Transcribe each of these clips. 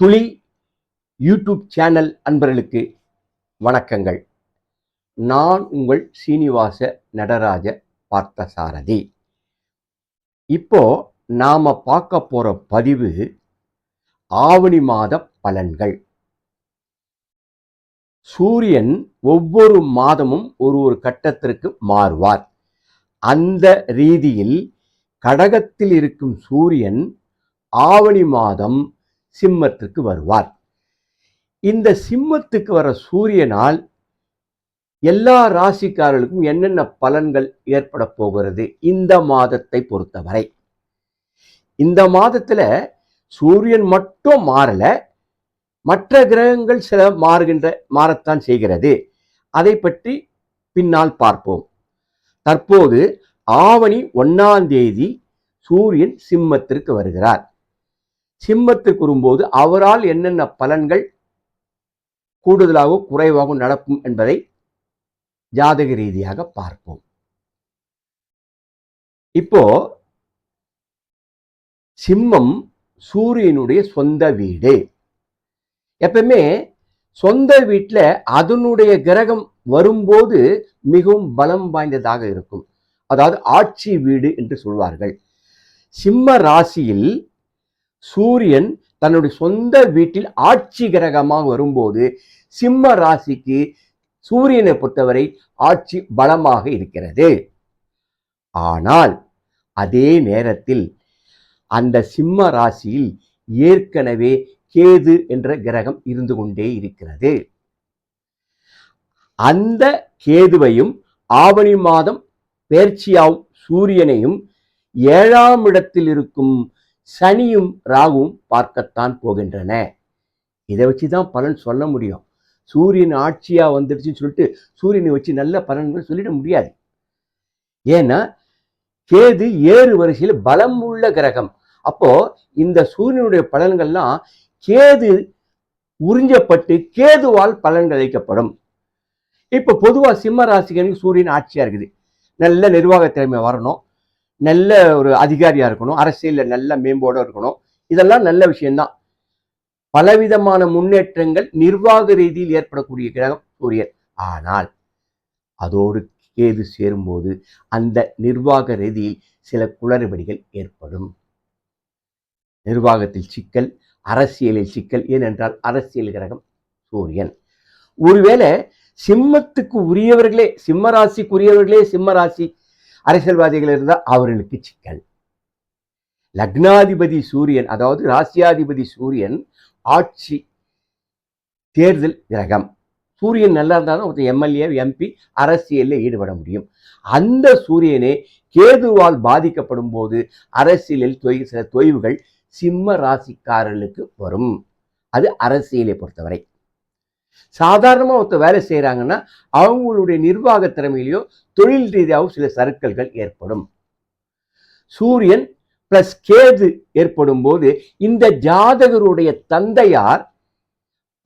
துளி YouTube channel அன்பர்களுக்கு வணக்கங்கள். நான் உங்கள் சீனிவாச நடராஜ பார்த்தசாரதி. இப்போ நாம பார்க்க போற பதிவு ஆவணி மாத பலன்கள். சூரியன் ஒவ்வொரு மாதமும் ஒரு ஒரு கட்டத்திற்கு மாறுவார். அந்த ரீதியில் கடகத்தில் இருக்கும் சூரியன் ஆவணி மாதம் சிம்மத்திற்கு வருவார். இந்த சிம்மத்துக்கு வர சூரியனால் எல்லா ராசிக்காரர்களுக்கும் என்னென்ன பலன்கள் ஏற்பட போகிறது இந்த மாதத்தை பொறுத்தவரை. இந்த மாதத்துல சூரியன் மட்டும் மாறலை மற்ற கிரகங்கள் சில மாறுகின்ற மாறத்தான் செய்கிறது. அதை பற்றி பின்னால் பார்ப்போம். தற்போது ஆவணி ஒன்னாம் தேதி சூரியன் சிம்மத்திற்கு வருகிறார். சிம்மத்திற்கு வரும்போது அவரால் என்னென்ன பலன்கள் கூடுதலாகவும் குறைவாகவும் நடக்கும் என்பதை ஜாதக ரீதியாக பார்ப்போம். இப்போ சிம்மம் சூரியனுடைய சொந்த வீடு. எப்பவுமே சொந்த வீட்டில் அதனுடைய கிரகம் வரும்போது மிகவும் பலம் வாய்ந்ததாக இருக்கும். அதாவது ஆட்சி வீடு என்று சொல்வார்கள். சிம்ம ராசியில் சூரியன் தன்னுடைய சொந்த வீட்டில் ஆட்சி கிரகமாக வரும்போது சிம்ம ராசிக்கு சூரியனை பொறுத்தவரை ஆட்சி பலமாக இருக்கிறது. ஆனால் அதே நேரத்தில் அந்த சிம்ம ராசியில் ஏற்கனவே கேது என்ற கிரகம் இருந்து கொண்டே இருக்கிறது. அந்த கேதுவையும் ஆவணி மாதம் பேர்ச்சியாவும் சூரியனையும் ஏழாம் இடத்தில் இருக்கும் சனியும் ராகுவும் பார்க்கத்தான் போகின்றன. இதை வச்சு தான் பலன் சொல்ல முடியும். சூரியன் ஆட்சியா வந்துடுச்சுன்னு சொல்லிட்டு சூரியனை வச்சு நல்ல பலன்கள் சொல்லிட முடியாது. ஏன்னா கேது ஏறு வரிசையில் பலம் உள்ள கிரகம். அப்போ இந்த சூரியனுடைய பலன்கள்லாம் கேது உறிஞ்சப்பட்டு கேதுவால் பலன் அளிக்கப்படும் இப்போ பொதுவாக சிம்ம ராசிகனுக்கு சூரியன் ஆட்சியாக இருக்குது. நல்ல நிர்வாக திறமை வரணும். நல்ல ஒரு அதிகாரியாக இருக்கணும். அரசியலில் நல்ல மேம்போடு இருக்கணும். இதெல்லாம் நல்ல விஷயம்தான். பலவிதமான முன்னேற்றங்கள் நிர்வாக ரீதியில் ஏற்படக்கூடிய கிரகம் சூரியன். ஆனால் அதோடு கேது சேரும்போது அந்த நிர்வாக ரீதியில் சில குளறுபடிகள் ஏற்படும். நிர்வாகத்தில் சிக்கல் அரசியலில் சிக்கல். ஏனென்றால் அரசியல் கிரகம் சூரியன். ஒருவேளை சிம்மத்துக்கு உரியவர்களே சிம்ம ராசிக்குரியவர்களே சிம்ம ராசி அரசியல்வாதிகள் இருந்தால் அவர்களுக்கு சிக்கல். லக்னாதிபதி சூரியன் அதாவது ராசியாதிபதி சூரியன் ஆட்சி தேர்தல் கிரகம். சூரியன் நல்லா இருந்தாலும் ஒருத்தர் எம்எல்ஏ எம்பி அரசியலில் ஈடுபட முடியும். அந்த சூரியனே கேதுவால் பாதிக்கப்படும் போது அரசியலில் தொய் சில தொய்வுகள் சிம்ம ராசிக்காரர்களுக்கு வரும். அது அரசியலை பொறுத்தவரை. சாதாரணமாக ஒருத்தர் வேலை செய்கிறாங்கன்னா அவங்களுடைய நிர்வாக திறமையிலையோ தொழில் ரீதியாகவும் சில சறுக்கல்கள் ஏற்படும். சூரியன் பிளஸ் கேது ஏற்படும் போது இந்த ஜாதகருடைய தந்தையார்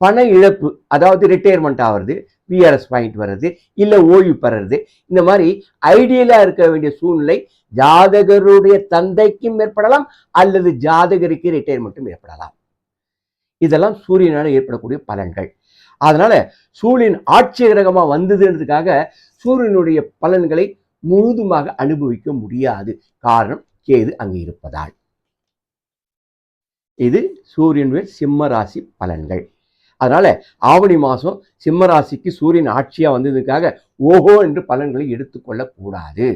பண இழப்பு அதாவது ரிட்டையர்மெண்ட் ஆகிறது பிஆர்எஸ் பாயிண்ட் வர்றது இல்லை ஓய்வு பெறது இந்த மாதிரி ஐடியலா இருக்க வேண்டிய சூழ்நிலை ஜாதகருடைய தந்தைக்கும் ஏற்படலாம் அல்லது ஜாதகருக்கு ரிட்டையர்மெண்ட்டும் ஏற்படலாம். இதெல்லாம் சூரியனால் ஏற்படக்கூடிய பலன்கள். அதனால சூரியன் ஆட்சி வந்ததுன்றதுக்காக சூரியனுடைய பலன்களை முழுதுமாக அனுபவிக்க முடியாது. காரணம் கேது அங்கு இருப்பதால். இது சூரியனுடைய சிம்ம ராசி பலன்கள். அதனால ஆவணி மாசம் சிம்மராசிக்கு சூரியன் ஆட்சியா வந்ததுக்காக ஓஹோ என்று பலன்களை எடுத்துக்கொள்ளக்கூடாது.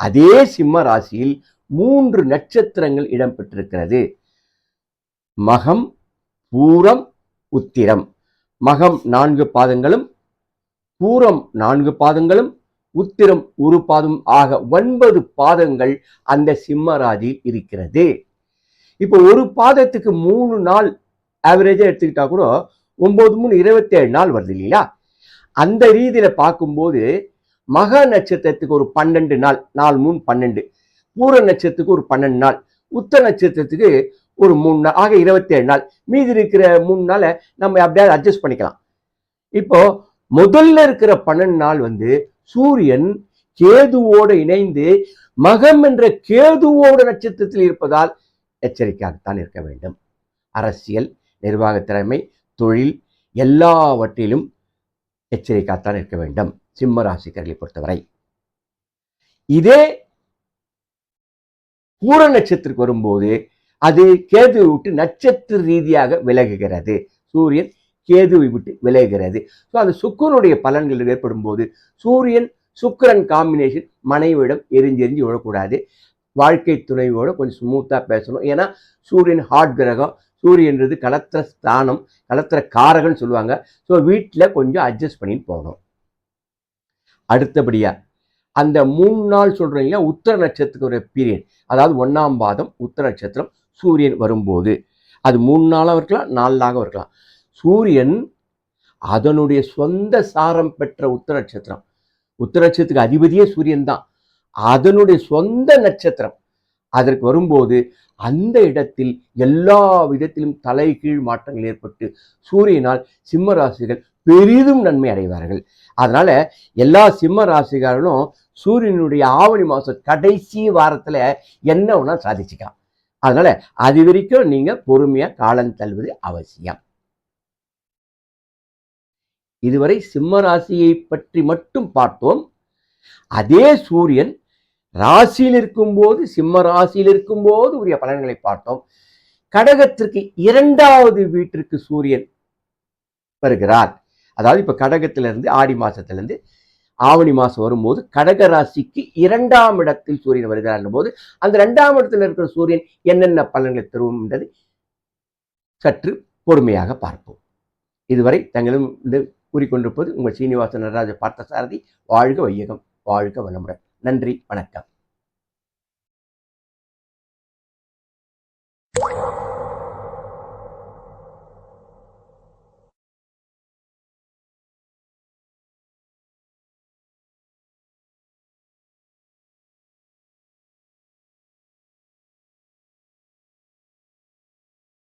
அதே சிம்ம ராசியில் மூன்று நட்சத்திரங்கள் இடம்பெற்றிருக்கிறது. மகம் பூரம் உத்திரம். மகம் நான்கு பாதங்களும் பூரம் நான்கு பாதங்களும் உத்திரம் ஒரு பாதம் ஆக ஒன்பது பாதங்கள் அந்த சிம்மராஜியில் இருக்கிறது. இப்போ ஒரு பாதத்துக்கு மூணு நாள் ஆவரேஜாக எடுத்துக்கிட்டா கூட ஒன்பது மூணு இருபத்தேழு நாள் வருது இல்லையா? அந்த ரீதியில பார்க்கும்போது மக நட்சத்திரத்துக்கு ஒரு பன்னெண்டு நாள் நாலு மூணு பன்னெண்டு. பூர நட்சத்திரத்துக்கு ஒரு பன்னெண்டு நாள். உத்த நட்சத்திரத்துக்கு ஒரு மூணு நாள் ஆக இருபத்தேழு நாள். மீதி இருக்கிற மூணு நாளை நம்ம அப்படியே அட்ஜஸ்ட் பண்ணிக்கலாம். இப்போ முதல்ல இருக்கிற பன்னெண்டு நாள் வந்து சூரியன் கேதுவோடு இணைந்து மகம் என்ற கேதுவோட நட்சத்திரத்தில் இருப்பதால் எச்சரிக்கையாகத்தான் இருக்க வேண்டும். அரசியல் நிர்வாக திறமை தொழில் எல்லாவற்றிலும் எச்சரிக்கைத்தான் இருக்க வேண்டும். சிம்ம ராசிக்கர்களை பொறுத்தவரை. இதே பூர நட்சத்திரத்துக்கு வரும்போது அது கேது விட்டு நட்சத்திர ரீதியாக விலகுகிறது. சூரியன் கேதுவை விட்டு விலகுகிறது. ஸோ அந்த சுக்கரனுடைய பலன்கள் ஏற்படும் போது சூரியன் சுக்கிரன் காம்பினேஷன் மனைவியிடம் எரிஞ்செரிஞ்சு விழக்கூடாது. வாழ்க்கை துணையோட கொஞ்சம் ஸ்மூத்தாக பேசணும். ஏன்னா சூரியன் ஹார்ட் கிரகம் சூரியன்றது கலத்திர ஸ்தானம் கலத்திர காரகன்னு சொல்லுவாங்க. ஸோ வீட்டில் கொஞ்சம் அட்ஜஸ்ட் பண்ணிட்டு போகணும். அடுத்தபடியாக அந்த மூணு நாள் சொல்றீங்க உத்தர நட்சத்திரத்துக்கு ஒரு பீரியட் அதாவது ஒன்றாம் பாதம் உத்தர நட்சத்திரம் சூரியன் வரும்போது. அது மூணு நாளாக இருக்கலாம் நாலு இருக்கலாம். சூரியன் அதனுடைய சொந்த சாரம் பெற்ற உத்தர நட்சத்திரம். உத்தர நட்சத்திரத்துக்கு அதிபதியே சூரியன் தான். அதனுடைய சொந்த நட்சத்திரம். அதற்கு வரும்போது அந்த இடத்தில் எல்லா விதத்திலும் தலைகீழ் மாற்றங்கள் ஏற்பட்டு சூரியனால் சிம்ம ராசிகள் பெரிதும் நன்மை அடைவார்கள். அதனால எல்லா சிம்ம ராசிகாரனும் சூரியனுடைய ஆவணி மாசம் கடைசி வாரத்துல என்ன ஒன்றா சாதிச்சுக்கலாம். அதனால அது வரைக்கும் நீங்க பொறுமையா காலம் தள்ளுவது அவசியம். இதுவரை சிம்ம ராசியை பற்றி மட்டும் பார்த்தோம். அதே சூரியன் ராசியில் இருக்கும்போது சிம்ம ராசியில் இருக்கும்போது உரிய பலன்களை பார்த்தோம். கடகத்திற்கு இரண்டாவது வீட்டிற்கு சூரியன் வருகிறார். அதாவது இப்போ கடகத்திலிருந்து ஆடி மாதத்துலேருந்து ஆவணி மாதம் வரும்போது கடக ராசிக்கு இரண்டாம் இடத்தில் சூரியன் வருகிறார் போது அந்த இரண்டாம் இடத்தில் இருக்கிற சூரியன் என்னென்ன பலன்களை தருவோம் என்றதை சற்று பொறுமையாக பார்ப்போம். இதுவரை தங்களும் கூறிக்கொண்டிருப்பது உங்கள் சீனிவாசன் நடராஜ பார்த்தசாரதி. வாழ்க வையகம் வாழ்க வளமுடன். நன்றி வணக்கம்.